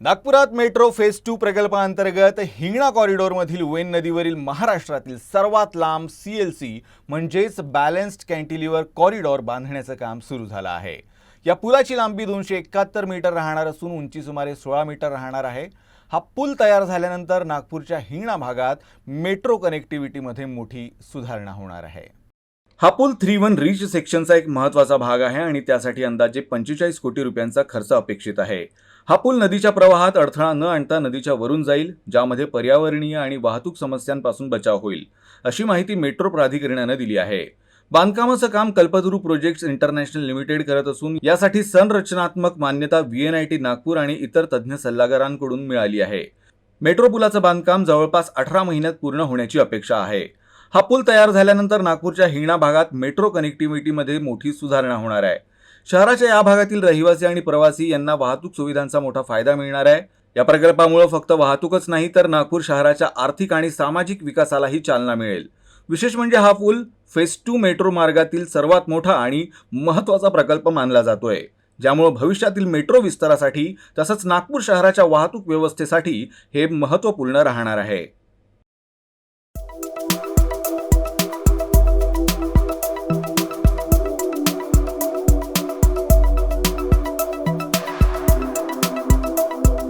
नागपुरात metro phase two प्रकल्पाअंतर्गत Hingna कॉरिडॉरमधील Wien नदीवरील महाराष्ट्रातील सर्वात लांब सी एल सी म्हणजेच बॅलन्स्ड कॅन्टिलिव्हर कॉरिडॉर बांधण्याचं काम सुरू झालं आहे. या पुलाची लांबी दोनशे एकाहत्तर मीटर राहणार असून उंची सुमारे सोळा मीटर राहणार आहे. हा पूल तयार झाल्यानंतर नागपूरच्या हिंगणा भागात मेट्रो कनेक्टिव्हिटीमध्ये मोठी सुधारणा होणार आहे. हा पूल थ्री वन रिच सेक्शनचा एक महत्त्वाचा भाग आहे आणि त्यासाठी अंदाजे पंचेचाळीस कोटी रुपयांचा खर्च अपेक्षित आहे. हा पूल नदीच्या प्रवाहात अडथळा न आणता नदीच्या वरून जाईल ज्यामध्ये पर्यावरणीय आणि वाहतूक समस्यांपासून बचाव होईल अशी माहिती मेट्रो प्राधिकरणानं दिली आहे. बांधकामाचं काम कल्पतरू प्रोजेक्ट्स इंटरनॅशनल लिमिटेड करत असून यासाठी संरचनात्मक मान्यता V N I T Nagpur आणि इतर तज्ज्ञ सल्लागारांकडून मिळाली आहे. मेट्रो पुलाचं बांधकाम जवळपास अठरा महिन्यात पूर्ण होण्याची अपेक्षा आहे. हा पूल तयार झाल्यानंतर नागपूरच्या हिंगणा भागात मेट्रो कनेक्टिव्हिटीमध्ये मोठी सुधारणा होणार आहे. शहराच्या या भागातील रहिवासी आणि प्रवासी यांना वाहतूक सुविधांचा मोठा फायदा मिळणार आहे. या प्रकल्पामुळे फक्त वाहतूकच नाही तर नागपूर शहराच्या आर्थिक आणि सामाजिक विकासालाही चालना मिळेल. विशेष म्हणजे हा पूल फेस टू मेट्रो मार्गातील सर्वात मोठा आणि महत्त्वाचा प्रकल्प मानला जातोय. ज्यामुळे भविष्यातील मेट्रो विस्तारासाठी तसंच नागपूर शहराच्या वाहतूक व्यवस्थेसाठी हे महत्त्वपूर्ण राहणार आहे.